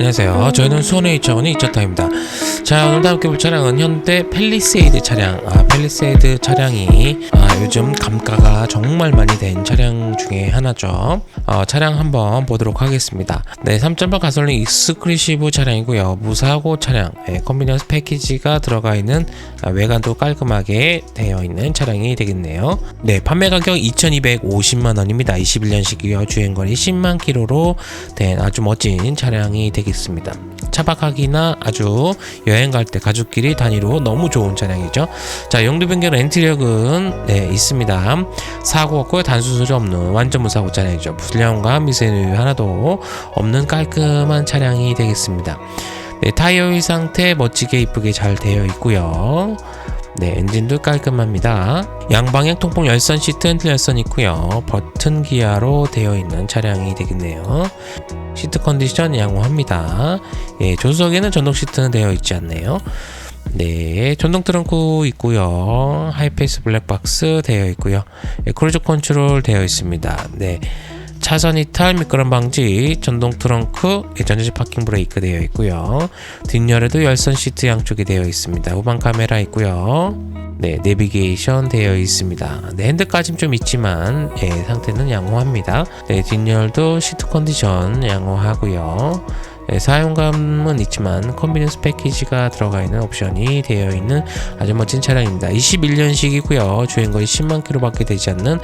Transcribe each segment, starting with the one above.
안녕하세요. 저희는 수원의 이차원의 이차타입니다. 자, 오늘 함께 볼 차량은 현대 펠리세이드 차량. 아, 펠리세이드 차량이 아, 요즘 감가가 정말 많이 된 차량 중에 하나죠. 어, 차량 한번 보도록 하겠습니다. 네, 3.8 가솔린 익스크루시브 차량이고요. 무사고 차량, 네, 컨비니언스 패키지가 들어가 있는 아, 외관도 깔끔하게 되어 있는 차량이 되겠네요. 네, 판매 가격 2,250만 원입니다. 21년식이요. 주행거리 10만 킬로로 된 아주 멋진 차량이 되겠습니다. 차박하기나 아주 여행 갈 때 가족끼리 다니로 너무 좋은 차량이죠. 자, 용도 변경 렌트력은 네, 있습니다. 사고 없고 소리 없는 완전 무사고 차량이죠. 불량과 미세누 하나도 없는 깔끔한 차량이 되겠습니다. 네, 타이어 의 상태 멋지게 이쁘게 잘 되어 있고요. 네, 엔진도 깔끔합니다. 양방향 통풍 열선 시트 핸들 열선 있고요. 버튼 기아로 되어 있는 차량이 되겠네요. 시트 컨디션 양호합니다. 예, 조수석에는 전동 시트는 되어 있지 않네요. 네, 전동 트렁크 있고요. 하이패스 블랙박스 되어 있고요. 예, 크루즈 컨트롤 되어 있습니다. 네. 차선 이탈, 미끄럼 방지, 전동 트렁크, 예, 전자식 파킹 브레이크 되어 있고요. 뒷열에도 열선 시트 양쪽에 되어 있습니다. 후방 카메라 있고요. 네, 내비게이션 되어 있습니다. 네, 핸드까지는 좀 있지만 예, 상태는 양호합니다. 네, 뒷열도 시트 컨디션 양호하고요. 네, 사용감은 있지만 컨비니언스 패키지가 들어가 있는 옵션이 되어 있는 아주 멋진 차량입니다. 21년식이고요. 주행거리 10만 킬로밖에 되지 않는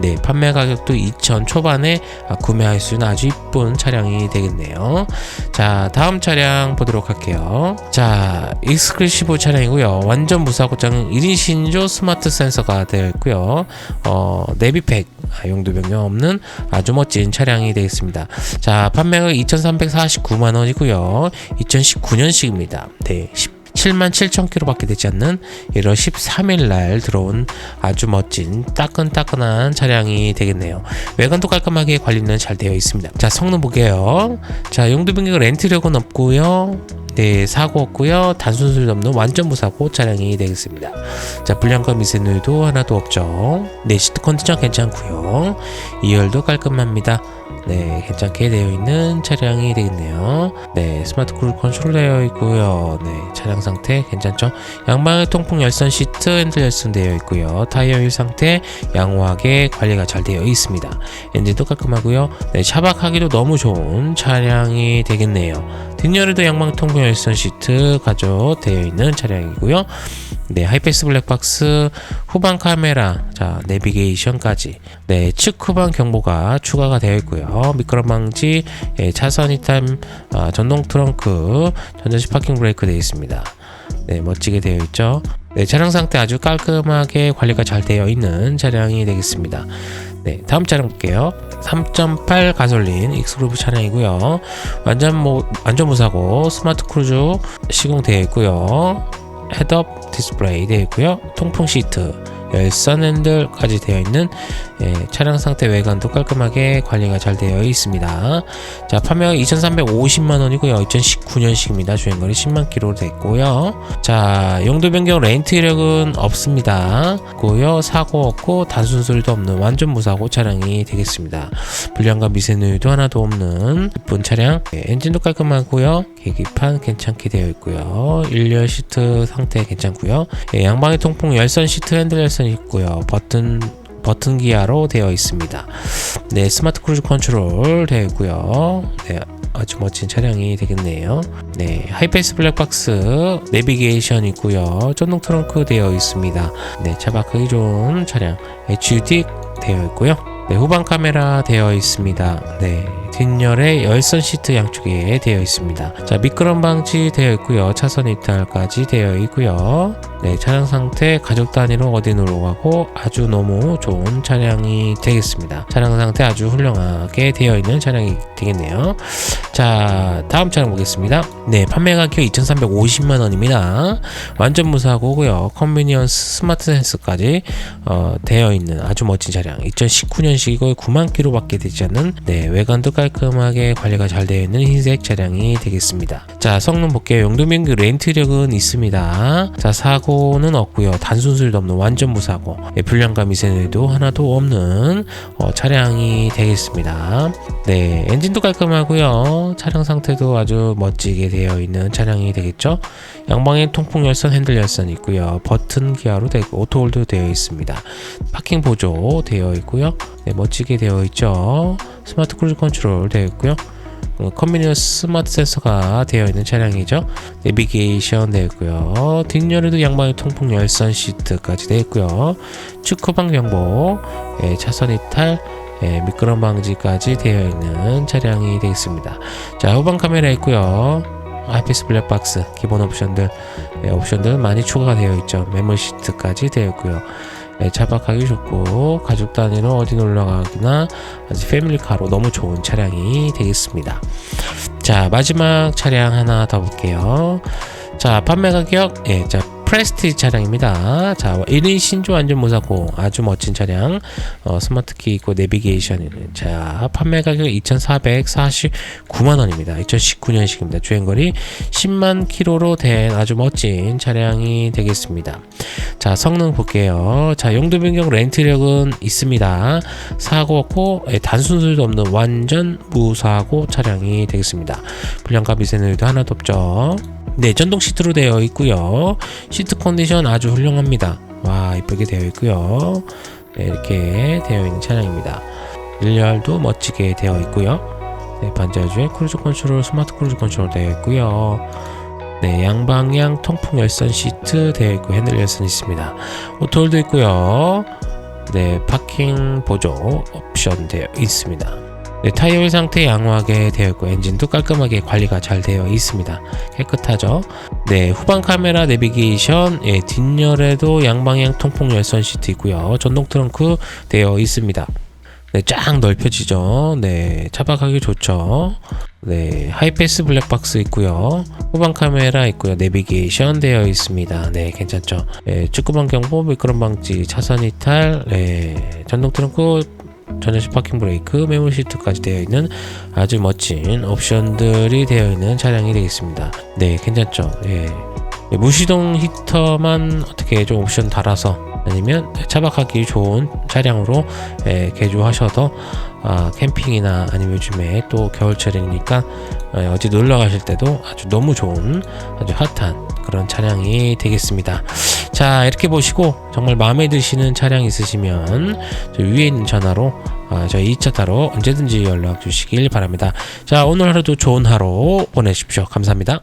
네, 판매 가격도 2천 초반에 아, 구매할 수 있는 아주 이쁜 차량이 되겠네요. 자, 다음 차량 보도록 할게요. 자, 익스크루시브 차량이고요. 완전 무사고장 1인 신조 스마트 센서가 되어 있고요. 어, 내비팩 아, 용도 변경 없는 아주 멋진 차량이 되겠습니다. 자, 판매가 2,349만 원이고요. 2019년식입니다. 네, 7만 7천 킬로밖에 되지 않는 1월 13일 날 들어온 아주 멋진 따끈따끈한 차량이 되겠네요. 외관도 깔끔하게 관리는 잘 되어 있습니다. 자, 성능 볼게요. 자, 용도 변경 렌트력은 없고요. 네, 사고 없고요. 단순 소리 없는 완전 무사고 차량이 되겠습니다. 자, 불량과 미세누이도 하나도 없죠. 네, 시트 컨디션 괜찮고요. 2열도 깔끔합니다. 네, 괜찮게 되어 있는 차량이 되겠네요. 네, 스마트 크루즈 컨트롤 되어 있고요. 네, 차량 상태 괜찮죠? 양방의 통풍 열선 시트 핸들 열선 되어 있고요. 타이어 휠 상태 양호하게 관리가 잘 되어 있습니다. 엔진도 깔끔하고요. 네, 차박하기도 너무 좋은 차량이 되겠네요. 뒷열에도 양방 통풍 열선 시트 가져 되어 있는 차량이고요. 네, 하이패스 블랙박스 후방 카메라, 자, 내비게이션까지. 네, 측 후방 경보가 추가가 되어 있고요. 미끄럼 방지, 예, 차선 이탈, 아, 전동 트렁크, 전자식 파킹 브레이크 되어 있습니다. 네, 멋지게 되어 있죠. 네, 차량 상태 아주 깔끔하게 관리가 잘 되어 있는 차량이 되겠습니다. 네, 다음 차량 볼게요. 3.8 가솔린 익스그루브 차량이고요. 완전 뭐 완전 무사고 스마트 크루즈 시공되어 있고요. 헤드업 디스플레이 되어 있고요. 통풍 시트, 열선 핸들까지 되어 있는 예, 차량 상태 외관도 깔끔하게 관리가 잘 되어 있습니다. 자, 판매가 2,350만 원이고요. 2019년식입니다. 주행거리 10만 킬로 됐고요. 자, 용도 변경 렌트 이력은 없습니다. 고요 사고 없고 단순 소리도 없는 완전 무사고 차량이 되겠습니다. 불량과 미세누이도 하나도 없는 예쁜 차량. 예, 엔진도 깔끔하고요. 계기판 괜찮게 되어 있고요. 1열 시트 상태 괜찮고요. 예, 양방의 통풍 열선 시트 핸들 열선 있고요. 버튼 버튼 기아로 되어 있습니다. 네, 스마트 크루즈 컨트롤 되어 있고요. 네, 아주 멋진 차량이 되겠네요. 네, 하이패스 블랙박스 내비게이션 있고요. 전동 트렁크 되어 있습니다. 네, 차박하기 좋은 차량 HUD 되어 있고요. 네, 후방 카메라 되어 있습니다. 네, 뒷열에 열선 시트 양쪽에 되어 있습니다. 자, 미끄럼 방지 되어 있고요. 차선 이탈까지 되어 있고요. 네, 차량 상태 가족 단위로 어디 놀러 가고 아주 너무 좋은 차량이 되겠습니다. 차량 상태 아주 훌륭하게 되어 있는 차량이 되겠네요. 자, 다음 차량 보겠습니다. 네, 판매 가격 2,350만 원입니다. 완전 무사고고요. 컨비니언스 스마트 센스까지 어, 되어 있는 아주 멋진 차량. 2019년식이고 9만 킬로밖에 되지 않는 네, 외관도 깔끔하게 관리가 잘 되어 있는 흰색 차량이 되겠습니다. 자, 성능 볼게요. 용도면기 렌트력은 있습니다. 자, 사고 는 없고요. 단순 수리도 없는 완전 무사고. 예, 불량과 미세누이도 하나도 없는 어, 차량이 되겠습니다. 네, 엔진도 깔끔하고요. 차량 상태도 아주 멋지게 되어 있는 차량이 되겠죠. 양방에 통풍 열선, 핸들 열선이 있고요. 버튼 기어로 되고 오토홀도 되어 있습니다. 파킹 보조 되어 있고요. 네, 멋지게 되어 있죠. 스마트 크루즈 컨트롤 되어 있고요. 어, 컨비니언스 스마트 센서가 되어 있는 차량이죠. 내비게이션 되어 있고요. 뒷열에도 양방에 통풍 열선 시트까지 되어 있고요. 축구방 경보, 예, 차선 이탈, 예, 미끄럼 방지까지 되어 있는 차량이 되겠습니다. 자, 후방 카메라 있고요. 아이피스 블랙박스 기본 옵션들 예, 옵션들 많이 추가가 되어 있죠. 메모 시트까지 되어 있고요. 예, 차박하기 좋고 가족 단위로 어디 놀러 가기나 아주 패밀리카로 너무 좋은 차량이 되겠습니다. 자 마지막 차량 하나 더 볼게요. 자 판매 가격 예, 자 프레스티지 차량입니다. 자 1인 신조 안전무사고 아주 멋진 차량 어, 스마트키 있고 내비게이션 자 판매 가격 2,449만 원입니다. 2019년식입니다. 주행거리 10만 킬로로 된 아주 멋진 차량이 되겠습니다. 자 성능 볼게요. 자 용도 변경 렌트력은 있습니다. 사고 없고 예, 단순 소리도 없는 완전 무사고 차량이 되겠습니다. 불량가 미세누리도 하나도 없죠. 네, 전동 시트로 되어 있고요. 시트 컨디션 아주 훌륭합니다. 와, 이쁘게 되어 있고요. 네, 이렇게 되어 있는 차량입니다. 일렬도 멋지게 되어 있고요. 네, 반자주에 크루즈 컨트롤, 스마트 크루즈 컨트롤 되어 있고요. 네, 양방향 통풍 열선 시트 되어 있고 핸들 열선 있습니다. 오토홀도 있고요. 네, 파킹 보조 옵션 되어 있습니다. 네, 타이어 상태 양호하게 되어 있고 엔진도 깔끔하게 관리가 잘 되어 있습니다. 깨끗하죠. 네, 후방 카메라 내비게이션, 예, 뒷열에도 양방향 통풍 열선 시트 있고요. 전동 트렁크 되어 있습니다. 네, 쫙 넓혀지죠. 네, 차박하기 좋죠. 네, 하이패스 블랙박스 있고요. 후방 카메라 있고요. 내비게이션 되어 있습니다. 네, 괜찮죠. 네, 축구방 경보, 미끄럼 방지, 차선 이탈, 네, 전동 트렁크 전자식 파킹 브레이크, 메모리 시트까지 되어 있는 아주 멋진 옵션들이 되어 있는 차량이 되겠습니다. 네, 괜찮죠. 예. 네, 무시동 히터만 어떻게 좀 옵션 달아서 아니면 차박하기 좋은 차량으로 예, 개조하셔도 아, 캠핑이나 아니면 요즘에 또 겨울철이니까 예, 어디 놀러 가실 때도 아주 너무 좋은 아주 핫한 그런 차량이 되겠습니다. 자 이렇게 보시고 정말 마음에 드시는 차량 있으시면 저 위에 있는 전화로 아, 저희 2차 타로 언제든지 연락 주시길 바랍니다. 자 오늘 하루도 좋은 하루 보내십시오. 감사합니다.